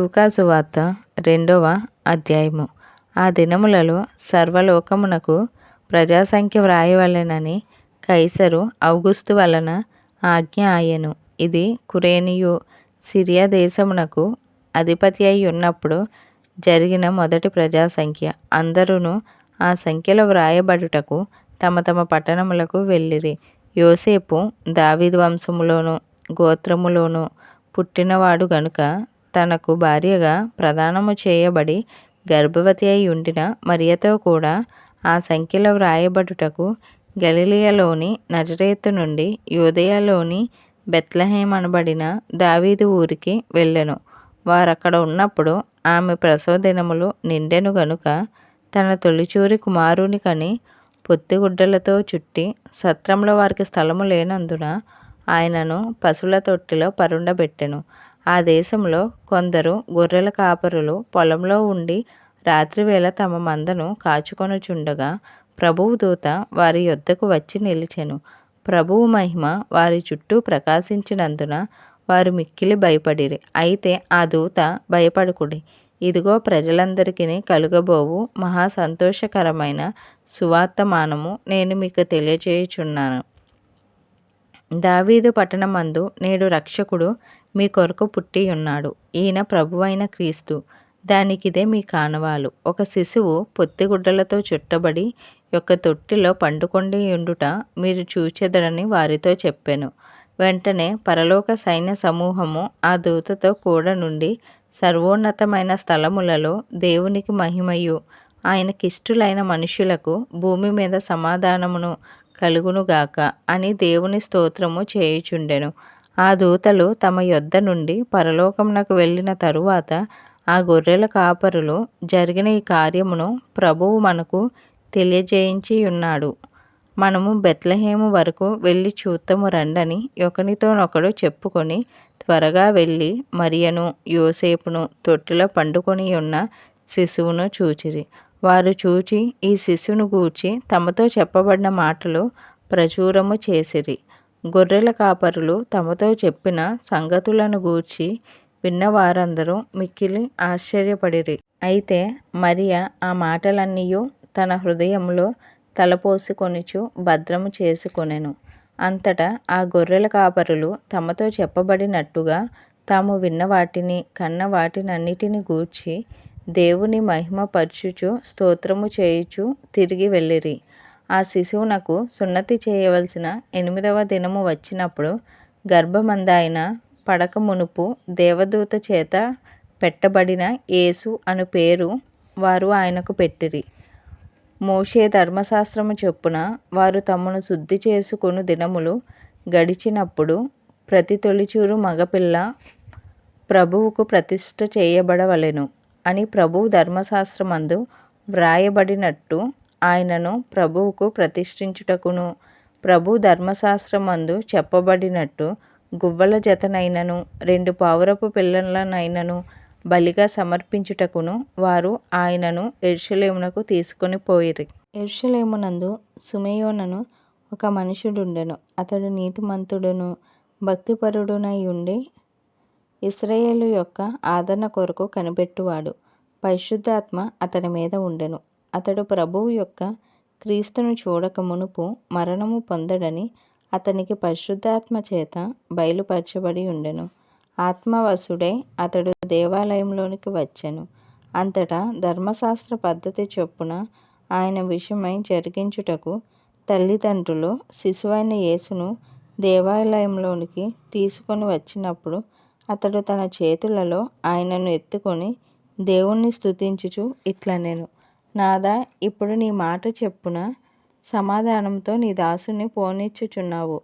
లూకాసు వార్త రెండవ అధ్యాయము. ఆ దినములలో సర్వలోకమునకు ప్రజాసంఖ్య వ్రాయవలెనని కైసరు ఔగుస్తు వలన ఆజ్ఞ ఆయెను. ఇది కురేనియు సిరియా దేశమునకు అధిపతి అయి ఉన్నప్పుడు జరిగిన మొదటి ప్రజాసంఖ్య. అందరూ ఆ సంఖ్యలో వ్రాయబడుటకు తమ తమ పట్టణములకు వెళ్ళిరి. యోసేపు దావిద్ వంశములోను గోత్రములోను పుట్టినవాడు గనుక తనకు భార్యగా ప్రదానము చేయబడి గర్భవతి అయి ఉండిన మరియతో కూడా ఆ సంఖ్యలో వ్రాయబడుటకు గలిలియలోని నజరేతు నుండి యూదయలోని బెత్లహేం అనబడిన దావీదు ఊరికి వెళ్ళెను. వారక్కడ ఉన్నప్పుడు ఆమె ప్రసవ దినములు నిండెను గనుక తన తొలిచూరి కుమారుని కని పొత్తిగుడ్డలతో చుట్టి సత్రంలో వారికి స్థలము లేనందున ఆయనను పశుల తొట్టిలో పరుండబెట్టెను. ఆ దేశంలో కొందరు గొర్రెల కాపరులు పొలంలో ఉండి రాత్రివేళ తమ మందను కాచుకొనుచుండగా ప్రభువు దూత వారి యొద్దకు వచ్చి నిలిచెను. ప్రభువు మహిమ వారి చుట్టూ ప్రకాశించినందున వారు మిక్కిలి భయపడిరి. అయితే ఆ దూత భయపడకుడి. ఇదిగో ప్రజలందరికీ కలుగబోవు మహా సంతోషకరమైన సువార్తమానము నేను మీకు తెలియజేయుచున్నాను దావీదు పట్టణమందు నేడు రక్షకుడు మీ కొరకు పుట్టి ఉన్నాడు. ఈయన ప్రభువైన క్రీస్తు. దానికిదే మీ కానవాలు. ఒక శిశువు పొత్తిగుడ్డలతో చుట్టబడి యొక్క తొట్టిలో పండుకొండి ఉండుట మీరు చూచెదరని వారితో చెప్పాను. వెంటనే పరలోక సైన్య సమూహము ఆ దూతతో కూడా నుండి సర్వోన్నతమైన స్థలములలో దేవునికి మహిమయు. ఆయనకిష్టులైన మనుషులకు భూమి మీద సమాధానమును కలుగునుగాక అని దేవుని స్తోత్రము చేయుచుండెను. ఆ దూతలు తమ యొద్ద నుండి పరలోకమునకు వెళ్ళిన తరువాత ఆ గొర్రెల కాపరులు జరిగిన ఈ కార్యమును ప్రభువు మనకు తెలియజేయించి ఉన్నాడు మనము బెత్లహేము వరకు వెళ్ళి చూత్తము రండని ఒకనితోనొకడు చెప్పుకొని త్వరగా వెళ్ళి మరియను యోసేపును తొట్టిలో పండుకొని ఉన్న శిశువును చూచిరి. వారు చూచి ఈ శిశువును గూర్చి తమతో చెప్పబడిన మాటలు ప్రచురము చేసిరి. గొర్రెల కాపరులు తమతో చెప్పిన సంగతులను గూర్చి విన్న వారందరూ మిక్కిలి ఆశ్చర్యపడిరి. అయితే మరియ ఆ మాటలన్నీయూ తన హృదయంలో తలపోసుకొనుచు భద్రము చేసుకొనెను. అంతటా ఆ గొర్రెల కాపరులు తమతో చెప్పబడినట్టుగా తాము విన్న వాటిని కన్న వాటినన్నిటిని గూర్చి దేవుని మహిమ పరచుచు స్తోత్రము చేయుచు తిరిగి వెళ్ళిరి. ఆ శిశువునకు సున్నతి చేయవలసిన ఎనిమిదవ దినము వచ్చినప్పుడు గర్భమందాయన పడక మునుపు దేవదూత చేత పెట్టబడిన యేసు అను పేరు వారు ఆయనకు పెట్టిరి. మోషే ధర్మశాస్త్రము చొప్పున వారు తమను శుద్ధి చేసుకుని దినములు గడిచినప్పుడు ప్రతి తొలిచూరు మగపిల్ల ప్రభువుకు ప్రతిష్ట చేయబడవలెను అని ప్రభువు ధర్మశాస్త్రమందు వ్రాయబడినట్టు ఆయనను ప్రభువుకు ప్రతిష్ఠించుటకును. ప్రభు ధర్మశాస్త్రమందు చెప్పబడినట్టు గువ్వల జతనైనను రెండు పావురపు పిల్లలనైనను బలిగా సమర్పించుటకును వారు ఆయనను ఎర్షలేమునకు తీసుకొని పోయిరి. ఎర్షలేమునందు సుమేయోనను ఒక మనుషుడుండెను. అతడు నీతిమంతుడును భక్తిపరుడునై ఉండి ఇస్రాయేలు యొక్క ఆదరణ కొరకు కనిపెట్టువాడు. పరిశుద్ధాత్మ అతని మీద ఉండెను. అతడు ప్రభువు యొక్క క్రీస్తును చూడక మునుపు మరణము పొందడని అతనికి పరిశుద్ధాత్మ చేత బయలుపరచబడి ఉండెను. ఆత్మవశుడై అతడు దేవాలయంలోనికి వచ్చెను. అంతటా ధర్మశాస్త్ర పద్ధతి చొప్పున ఆయన విషయమై జరిగించుటకు తల్లిదండ్రులు శిశువైన యేసును దేవాలయంలోనికి తీసుకొని వచ్చినప్పుడు అతడు తన చేతులలో ఆయనను ఎత్తుకొని దేవుణ్ణి స్తుతించుచు ఇట్లనెను. నాదా ఇప్పుడు నీ మాట చెప్పున సమాధానంతో నీ దాసుని పోనిచ్చుచున్నావు.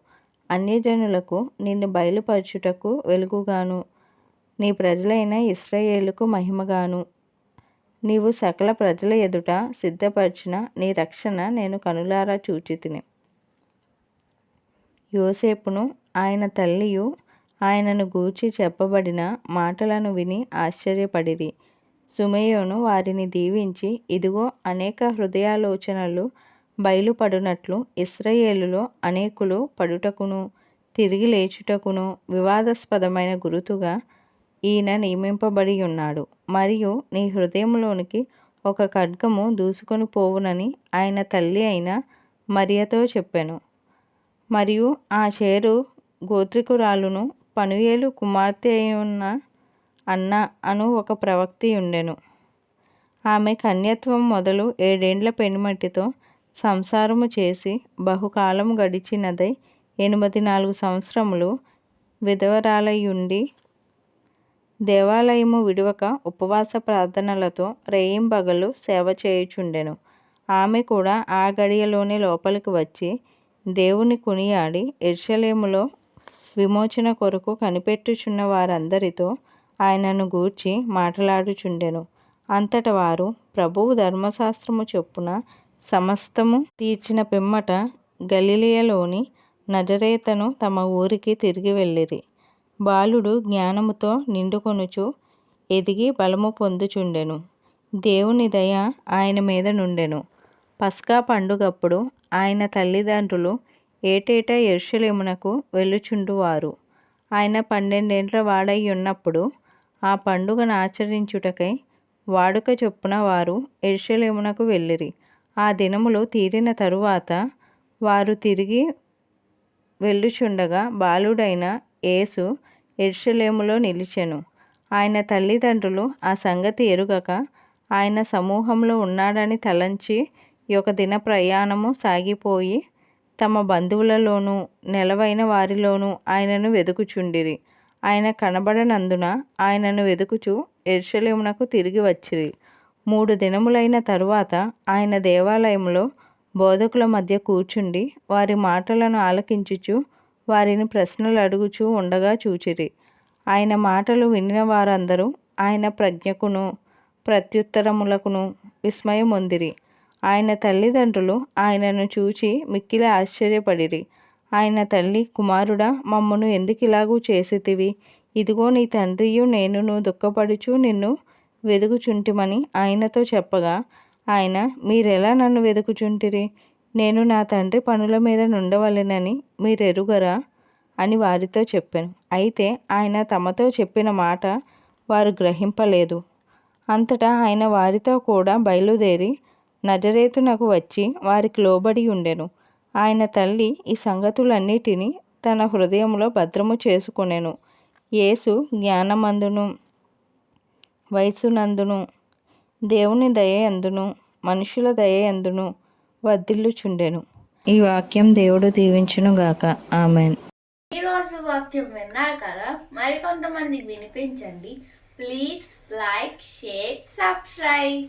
అన్యజనులకు నిన్ను బయలుపరచుటకు వెలుగుగాను. నీ ప్రజలైన ఇస్రాయేలుకు మహిమగాను. నీవు సకల ప్రజల ఎదుట సిద్ధపరిచిన నీ రక్షణ నేను కనులారా చూచితిని. యోసేపును ఆయన తల్లియు ఆయనను గూర్చి చెప్పబడిన మాటలను విని ఆశ్చర్యపడిరి. సుమేయోను వారిని దీవించి ఇదిగో అనేక హృదయాలోచనలు బయలుపడునట్లు ఇస్రయేలులో అనేకులు పడుటకును తిరిగి లేచుటకును వివాదాస్పదమైన గురుతుగా ఈయన నియమింపబడి ఉన్నాడు మరియు నీ హృదయంలోనికి ఒక ఖడ్గము దూసుకొని పోవునని ఆయన తల్లి అయిన మరియతో చెప్పాను. మరియు ఆ చేరు గోత్రికురాలును పనుయేలు కుమార్తె అయిన అన్న అను ఒక ప్రవక్తి ఉండెను. ఆమె కన్యత్వం మొదలు ఏడేండ్ల పెనుమట్టితో సంసారము చేసి బహుకాలము గడిచినదై ఎనిమిది నాలుగు సంవత్సరములు విధవరాలయుండి దేవాలయము విడువక ఉపవాస ప్రార్థనలతో రేయింబగలు సేవ చేయుచుండెను. ఆమె కూడా ఆ గడియలోనే లోపలికి వచ్చి దేవుని కొనియాడి ఎర్షలేములో విమోచన కొరకు కనిపెట్టుచున్న వారందరితో ఆయనను గూర్చి మాట్లాడుచుండెను. అంతట వారు ప్రభువు ధర్మశాస్త్రము చొప్పున సమస్తము తీర్చిన పిమ్మట గలిలియలోని నజరేతను తమ ఊరికి తిరిగి వెళ్ళిరి. బాలుడు జ్ఞానముతో నిండుకొనుచు ఎదిగి బలము పొందుచుండెను. దేవుని దయ ఆయన మీద నుండెను. పస్కా పండుగప్పుడు ఆయన తల్లిదండ్రులు ఏటేటా ఎర్షలేమునకు వెళ్ళుచుండువారు. ఆయన పన్నెండేండ్ల వాడై ఉన్నప్పుడు ఆ పండుగను ఆచరించుటకై వాడుక చొప్పున వారు ఎరుషలేమునకు వెళ్ళిరి. ఆ దినములు తీరిన తరువాత వారు తిరిగి వెళ్ళుచుండగా బాలుడైన యేసు ఎరుషలేములో నిలిచెను. ఆయన తల్లిదండ్రులు ఆ సంగతి ఎరుగక ఆయన సమూహంలో ఉన్నాడని తలంచి ఒక దిన ప్రయాణము సాగిపోయి తమ బంధువులలోనూ నెలవైన వారిలోనూ ఆయనను వెదుకుచుండిరి. ఆయన కనబడనందున ఆయనను వెతుకుచు ఎర్షలేమునకు తిరిగి వచ్చిరి. మూడు దినములైన తరువాత ఆయన దేవాలయంలో బోధకుల మధ్య కూర్చుండి వారి మాటలను ఆలకించుచు వారిని ప్రశ్నలు అడుగుచూ ఉండగా చూచిరి. ఆయన మాటలు వినిన వారందరూ ఆయన ప్రజ్ఞకును ప్రత్యుత్తరములకును విస్మయమొందిరి. ఆయన తల్లిదండ్రులు ఆయనను చూచి మిక్కిలి ఆశ్చర్యపడిరి. ఆయన తల్లి కుమారుడా మమ్మను ఎందుకు ఇలాగూ చేసితివి? ఇదిగో నీ తండ్రియు నేనును దుఃఖపడుచు నిన్ను వెదుకుచుంటిమని ఆయనతో చెప్పగా ఆయన మీరెలా నన్ను వెదుకుచుంటిరి? నేను నా తండ్రి పనుల మీద నుండవలెనని మీరెరుగరా? అని వారితో చెప్పాను. అయితే ఆయన తమతో చెప్పిన మాట వారు గ్రహింపలేదు. అంతటా ఆయన వారితో కూడా బయలుదేరి నజరేతునకు వచ్చి వారికి లోబడి ఉండెను. ఆయన తల్లి ఈ సంగతులన్నిటినీ తన హృదయంలో భద్రము చేసుకొనెను. యేసు జ్ఞానమందును వయసునందును దేవుని దయయందును మనుషుల దయయందును వర్ధిల్లుచుండెను. ఈ వాక్యం దేవుడు దీవించును గాక. ఆమెన్. ఈరోజు వాక్యం విన్నారు కదా? మరికొంతమందికి వినిపించండి. Please like share subscribe.